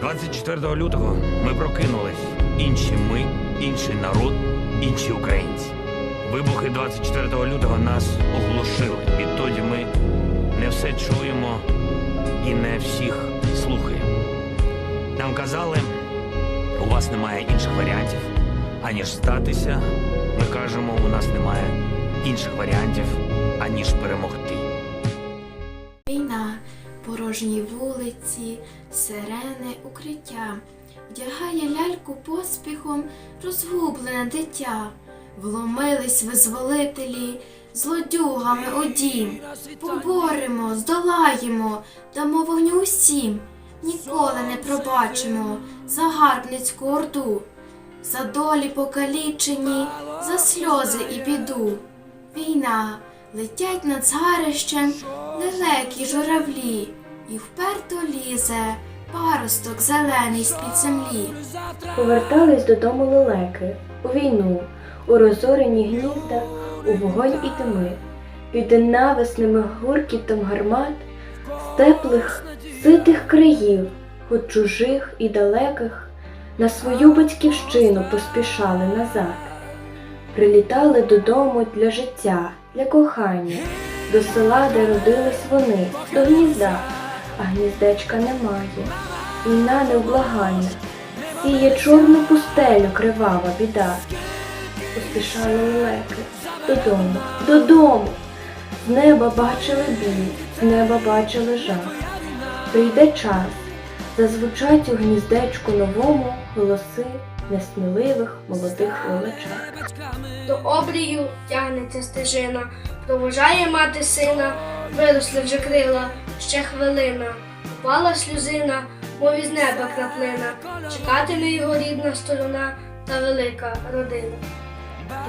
24 лютого ми прокинулись. Інші ми, інший народ, інші українці. Вибухи 24 лютого нас оглушили. Відтоді ми не все чуємо і не всіх слухаємо. Нам казали, у вас немає інших варіантів, аніж статися. Ми кажемо, у нас немає інших варіантів, аніж перемогти. Війна, порожні вулиці, сирени, укриття, вдягає ляльку поспіхом розгублене дитя. Вломились визволителі злодюгами у дім. Поборемо, здолаємо, дамо вогню усім. Ніколи не пробачимо загарбницьку орду. За долі покалічені, за сльози і біду. Війна, летять над згарищем лелекі журавлі, і вперто лізе паросток зелений з-під землі. Повертались додому лелеки у війну, у розорені гнізда, у вогонь і дими, під ненависними гуркітом гармат, з теплих, ситих країв, хоч чужих і далеких, на свою батьківщину поспішали назад. Прилітали додому для життя, для кохання, до села, де родились вони, до гнізда, а гніздечка немає. Війна невблаганна, сіє чорну пустелю кривава біда. Поспішали лелеки додому, додому. З неба бачили біль, з неба бачили жах. Прийде час, зазвучать у гніздечку новому голоси несміливих молодих лелечат. До обрію тягнеться стежина, провожає мати сина, виросли вже крила, ще хвилина, упала сльозина, мов із неба краплина, чекатиме його рідна сторона та велика родина.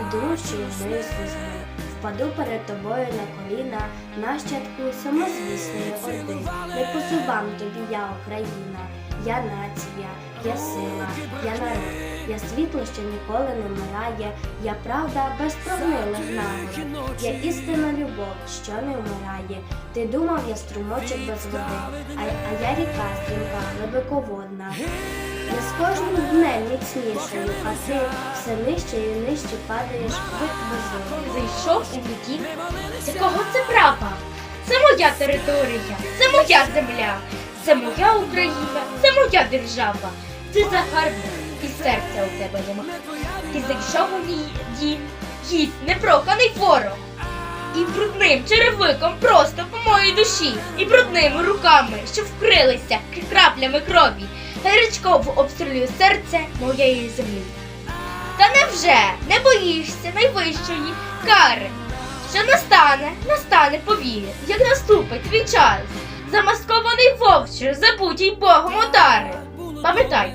Іду, що мою слізьми, впаду перед тобою на коліна, нащадку самозвісної орди. Не позивам тобі я, Україна, я нація, я сила, я народ, я світло, що ніколи не вмирає, я правда без прогнилих нагоди, я істинна любов, що не вмирає. Ти думав, я струмочок без води, а, а я ріка стрімка, глибоководна. Не з кожним днем міцнішою, а ти все нижче і нижче падаєш в безодню. Зайшов у дім. З якого це прапа? Це моя територія, це моя земля, це моя Україна, це моя держава. Ти загарбник і серця у тебе нема. Ти зайшов у мій дім, гід, непроханий ворог. І брудним черевиком просто по моїй душі, і брудними руками, що вкрилися краплями крові, гарячково обстрілює серце моєї землі. Та невже не боїшся найвищої кари? Що настане, настане повір, як наступить твій час, замаскований вовче, забутій Богом удари. Пам'ятай,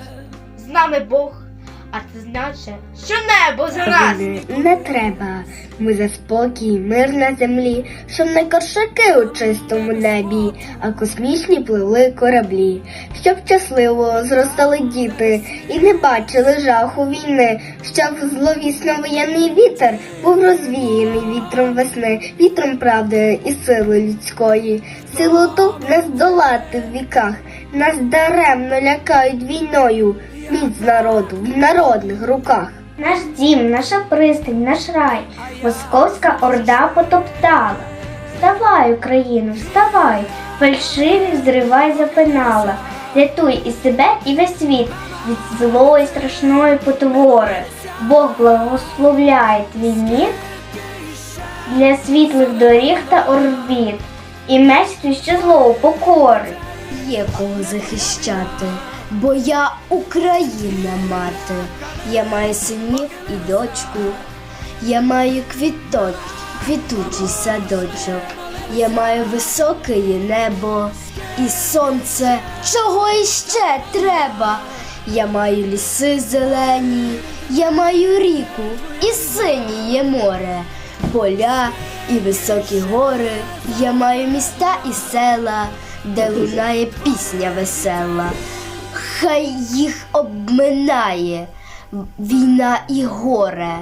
нами Бог, а це значить, що небо за нас. Не треба. Ми за спокій, мир на землі, щоб не коршаки у чистому небі, а космічні пливли кораблі, щоб щасливо зростали діти і не бачили жаху війни, щоб зловісно воєнний вітер був розвіяний вітром весни, вітром правди і сили людської. Силу ту не здолати в віках, нас даремно лякають війною. Міць народу в народних руках. Наш дім, наша пристань, наш рай, московська орда потоптала. Вставай, Україну, вставай, фальшиві зривай запинала, рятуй і себе, і весь світ від злої страшної потвори. Бог благословляє твій міт для світлих доріг та орбіт, і меч твій ще зло покорить. Є кого захищати, бо я Україна мати. Я маю синів і дочку. Я маю квіток, квітучий садочок. Я маю високе небо і сонце. Чого іще треба? Я маю ліси зелені, я маю ріку і синіє море, поля і високі гори. Я маю міста і села, де лунає пісня весела. Хай їх обминає війна і горе.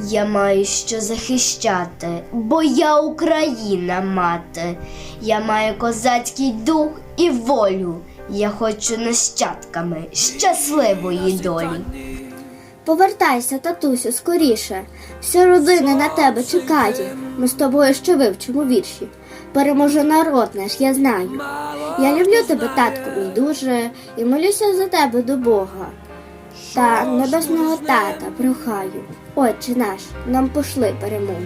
Я маю що захищати, бо я Україна мати. Я маю козацький дух і волю. Я хочу нащадками щасливої долі. Повертайся, татусю, скоріше. Вся родина на тебе чекає. Ми з тобою ще вивчимо вірші. Переможе народ наш, я знаю. Я люблю тебе, татку, мій дуже, і молюся за тебе до Бога. Та небесного тата прохаю. Отче наш, нам пошли перемогу.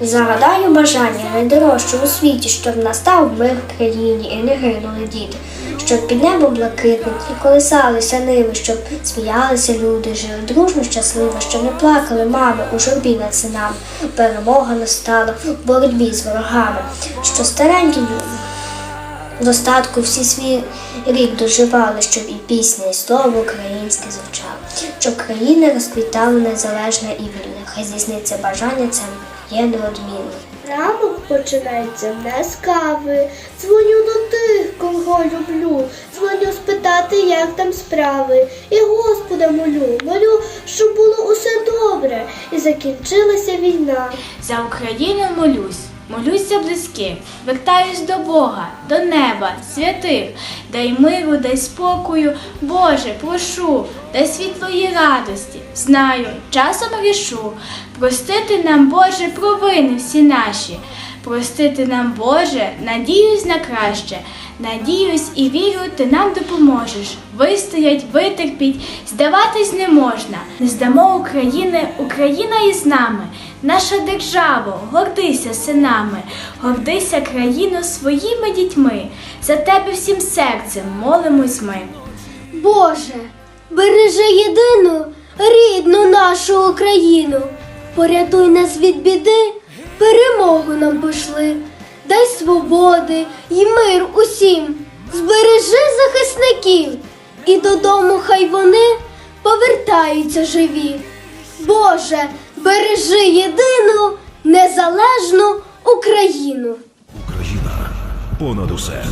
Загадаю бажання найдорожче у світі, щоб настав мир в країні і не гинули діти, щоб під небом блакитним і колисалися ниви, щоб сміялися люди, жили дружно, щасливо, щоб не плакали мами у журбі над синами. Перемога настала в боротьбі з ворогами, що старенькі в достатку всі свій рік доживали, щоб і пісня, і слово українське звучало, щоб країна розквітала незалежна і вільна. Хай здійсниться бажання це є неодмінно. Ранок починається не з кави. Дзвоню до тих, кого люблю. Дзвоню спитати, як там справи. І Господа молю, молю, щоб було усе добре. І закінчилася війна. За Україну молюсь, молюсь за близьких, вертаюсь до Бога, до неба, святих, дай миру, дай спокою, Боже, прошу, дай світлої радості. Знаю, часом грішу, простити нам, Боже, провини всі наші. Простити нам, Боже, надіюсь на краще. Надіюсь і вірю, ти нам допоможеш. Вистоять, витерпіть, здаватись не можна. Не здамо України, Україна із нами. Наша держава, гордися синами, гордися країну своїми дітьми. За тебе всім серцем молимось ми. Боже, бережи єдину, рідну нашу Україну. Порятуй нас від біди, перемогу нам пошли. Дай свободи й мир усім. Збережи захисників, і додому хай вони повертаються живі. Боже, бережи єдину, незалежну Україну. Україна понад усе.